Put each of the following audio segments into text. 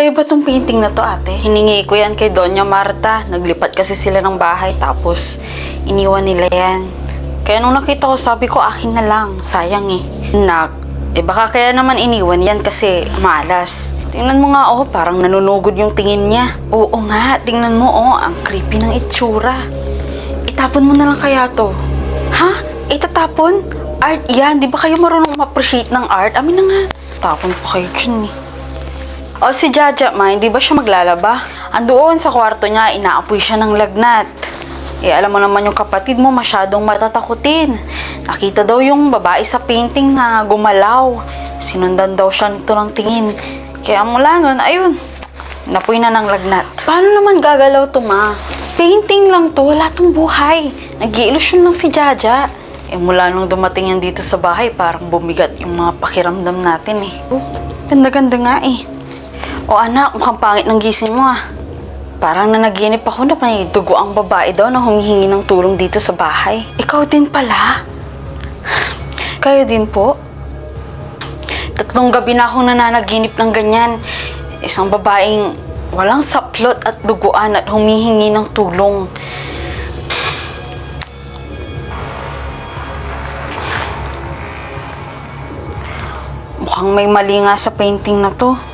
Sa'yo ba tong painting na to, ate? Hiningi ko yan kay Doña Marta. Naglipat kasi sila ng bahay tapos iniwan nila yan. Kaya nung nakita ko, sabi ko akin na lang. Sayang eh. Nak, eh baka kaya naman iniwan yan kasi malas. Tingnan mo nga oh, parang nanunugod yung tingin niya. Oo nga, tingnan mo oh, ang creepy ng itsura. Itapon mo na lang kaya to. Ha? Itatapon? Art yan, di ba kayo marunong ma-appreciate ng art? Amin na nga. Tapon pa kayo dyan eh. O si Jaja, ma, hindi ba siya maglalaba? Andoon sa kwarto niya, inaapoy siya ng lagnat. Eh, alam mo naman yung kapatid mo, masyadong matatakutin. Nakita daw yung babae sa painting na gumalaw. Sinundan daw siya nito ng tingin. Kaya mula nun, ayun, napoy na ng lagnat. Paano naman gagalaw to, ma? Painting lang to, wala tong buhay. Nag-iilusyon lang si Jaja. Eh, mula nung dumating yan dito sa bahay, parang bumigat yung mga pakiramdam natin eh. Oh, ganda-ganda nga eh. O anak, mukhang pangit ng gising mo ah. Parang nanaginip ako na may dugo ang babae daw na humihingi ng tulong dito sa bahay. Ikaw din pala? Kayo din po? Tatlong gabi na akong nananaginip ng ganyan. Isang babaeng walang saplot at duguan at humihingi ng tulong. Mukhang may mali nga sa painting na to.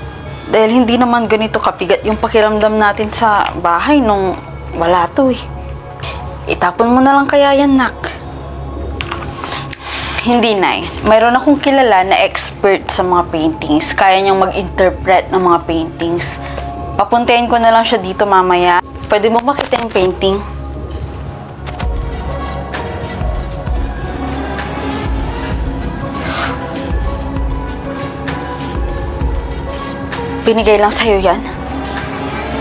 Dahil hindi naman ganito kapigat yung pakiramdam natin sa bahay nung wala to eh. Itapon mo na lang kaya yan, nak. Hindi, Nay. Mayroon akong kilala na expert sa mga paintings. Kaya niyang mag-interpret ng mga paintings. Papuntayin ko na lang siya dito mamaya. Pwede mo makita yung painting? Binigay lang sa'yo yan?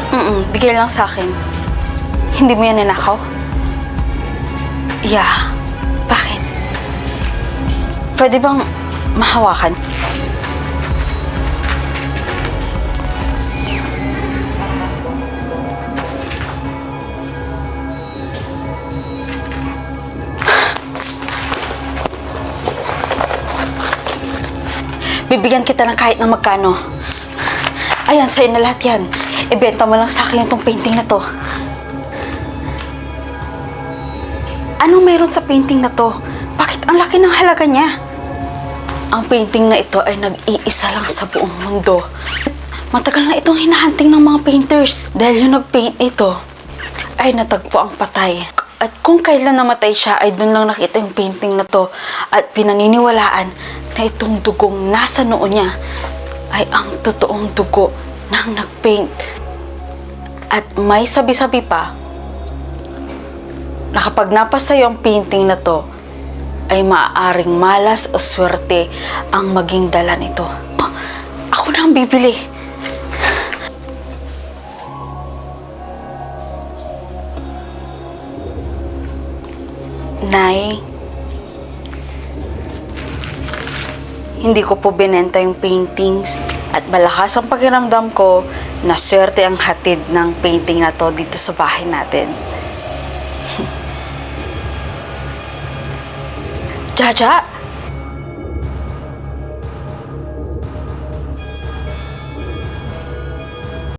Mm bigay lang sa akin. Hindi mo yan ninakaw? Yeah. Bakit? Pwede bang mahawakan? Bibigyan kita ng kahit na magkano. Ayan, sa'yo na lahat yan. Ibenta mo lang sa akin itong painting na to. Anong meron sa painting na to? Bakit ang laki ng halaga niya? Ang painting na ito ay nag-iisa lang sa buong mundo. Matagal na itong hinahunting ng mga painters. Dahil yung nag-paint ito ay natagpo ang patay. At kung kailan namatay siya ay doon lang nakita yung painting na to at pinaniniwalaan na itong dugong nasa noo niya ay ang totoong dugo ng nag-paint. At may sabi-sabi pa na kapag napasa ang painting na to, ay maaaring malas o swerte ang maging dala nito. Ako na ang bibili. Nay, hindi ko po binenta yung paintings at malakas ang pakiramdam ko na swerte ang hatid ng painting na to dito sa bahay natin. Jaja,